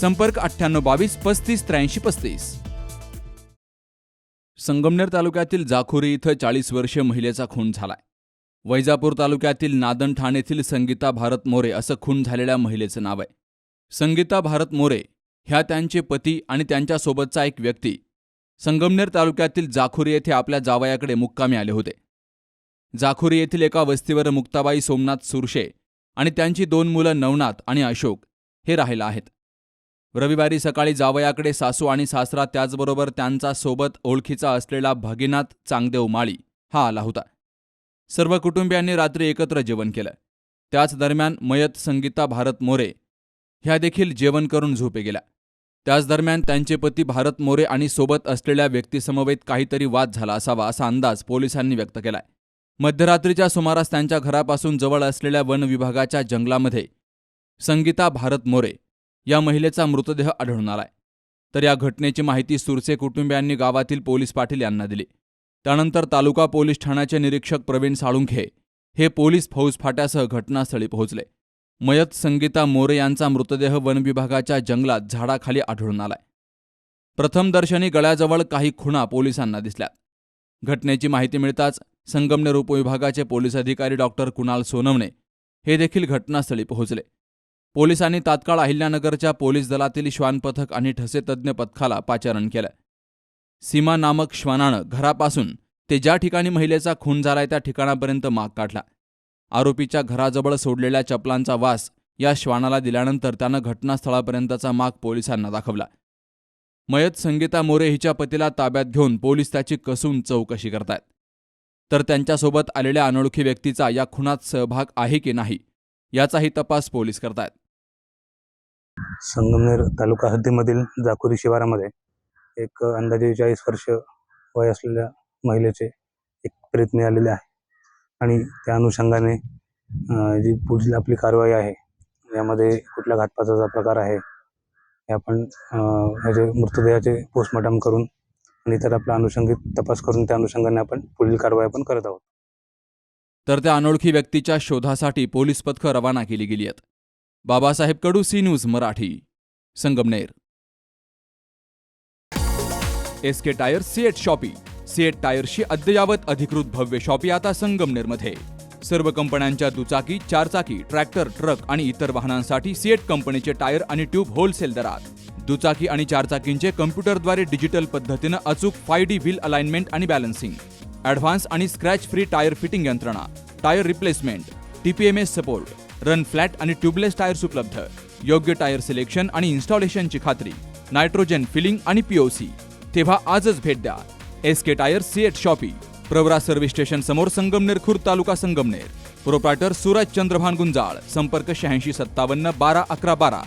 संपर्क अठ्ठ्याण्णव बावीस पस्तीस त्र्याऐंशी पस्तीस. संगमनेर तालुक्यातील जाखोरी इथं चाळीस वर्षीय महिलेचा खून झालाय. वैजापूर तालुक्यातील नादन ठाणेतील संगीता भारत मोरे असं खून झालेल्या महिलेचं नाव आहे. संगीता भारत मोरे ह्या त्यांचे पती आणि त्यांच्यासोबतचा एक व्यक्ती संगमनेर तालुक्यातील जाखोरी येथे आपल्या जावयाकडे मुक्कामी आले होते. जाखोरी येथील एका वस्तीवर मुक्ताबाई सोमनाथ सुरशे आणि त्यांची दोन मुलं नवनाथ आणि अशोक हे राहिला आहेत. रविवारी सकाळी जावयाकडे सासू आणि सासरा त्याचबरोबर त्यांचा सोबत ओळखीचा असलेला भगिनाथ चांगदेव माळी हा आला होता. सर्व कुटुंबियांनी रात्री एकत्र जेवण केलं. त्याच दरम्यान मयत संगीता भारत मोरे ह्या देखील जेवण करून झोपे गेल्या. त्याच दरम्यान त्यांचे पती भारत मोरे आणि सोबत असलेल्या व्यक्तीसमवेत काहीतरी वाद झाला असावा असा अंदाज पोलिसांनी व्यक्त केलाय. मध्यरात्रीच्या सुमारास त्यांच्या घरापासून जवळ असलेल्या वन विभागाच्या जंगलामध्ये संगीता भारत मोरे या महिलेचा मृतदेह आढळून आलाय. तर या घटनेची माहिती सुरसे कुटुंबियांनी गावातील पोलीस पाटील यांना दिली. त्यानंतर तालुका पोलीस ठाण्याचे निरीक्षक प्रवीण साळुंखे हे पोलीस फौजफाट्यासह घटनास्थळी पोहोचले. मयत संगीता मोरे यांचा मृतदेह वनविभागाच्या जंगलात झाडाखाली आढळून आलाय. प्रथमदर्शनी गळ्याजवळ काही खुणा पोलिसांना दिसल्यात. घटनेची माहिती मिळताच संगमनेर उपविभागाचे पोलीस अधिकारी डॉक्टर कुणाल सोनवणे हे देखील घटनास्थळी पोहोचले. पोलिसांनी तात्काळ अहिल्यानगरच्या पोलीस दलातील श्वान पथक आणि ठसे तज्ज्ञ पथकाला पाचारण केलं सीमा नामक श्वानानं घरापासून ते ज्या ठिकाणी महिलेचा खून झालाय त्या ठिकाणापर्यंत माग काढला. आरोपीच्या घराजवळ सोडलेल्या चपलांचा वास या श्वानाला दिल्यानंतर त्यानं घटनास्थळापर्यंतचा माग पोलिसांना दाखवला. मयत संगीता मोरे हिच्या पतीला ताब्यात घेऊन पोलीस त्याची कसून चौकशी करतायत. तर त्यांच्यासोबत आलेल्या अनोळखी व्यक्तीचा या खुनात सहभाग आहे की नाही याचाही तपास पोलीस करतायत. संगमनेर तालुका हद्दीमधील जाकुरी शिवारामध्ये एक अंदाजे चाळीस वर्ष वय असलेल्या महिलेचे एक प्रेत मिळालेले आहे. आणि त्या अनुषंगाने जी पुढील आपली कारवाई आहे यामध्ये कुठल्या घातपाताचा प्रकार आहे हे आपण म्हणजे ह्याचे मृतदेहाचे पोस्टमॉर्टम करून आणि इतर आपला अनुषंगिक तपास करून त्या अनुषंगाने आपण पुढील कारवाई आपण करत आहोत. तर त्या अनोळखी व्यक्तीच्या शोधासाठी पोलीस पथकं रवाना केली गेली आहेत. Babasaheb Kadu C news Marathi Sangamner. S K tyre CEAT shoppe. CEAT टायर्सची अद्ययावत अधिकृत भव्य शॉपी आता संगमनेरमध्ये. सर्व कंपन्यांच्या दुचाकी चारचाकी ट्रॅक्टर ट्रक आणि इतर वाहनांसाठी सीएट कंपनीचे टायर आणि ट्यूब होलसेल दरात. दुचाकी आणि चारचाकींचे कम्प्युटरद्वारे डिजिटल पद्धतीनं अचूक फाय डी व्हील अलाइनमेंट आणि बॅलन्सिंग. ॲडव्हान्स आणि स्क्रॅच फ्री टायर फिटिंग यंत्रणा. Tyre replacement. TPMS support. Run flat आणि ट्यूबलेस टायर्स उपलब्ध. योग्य टायर सिलेक्शन आणि इन्स्टॉलेशनची खात्री. नायट्रोजन फिलिंग आणि पीओसी तेव्हा आजच भेट द्या. S K tyre CEAT shoppe. Pravara service station समोर संगमनेर खुर्द तालुका संगमनेर. प्रोप्रायटर सूरज चंद्रभान गुंजाळ संपर्क शहाऐंशी सत्तावन्न बारा अकरा बारा.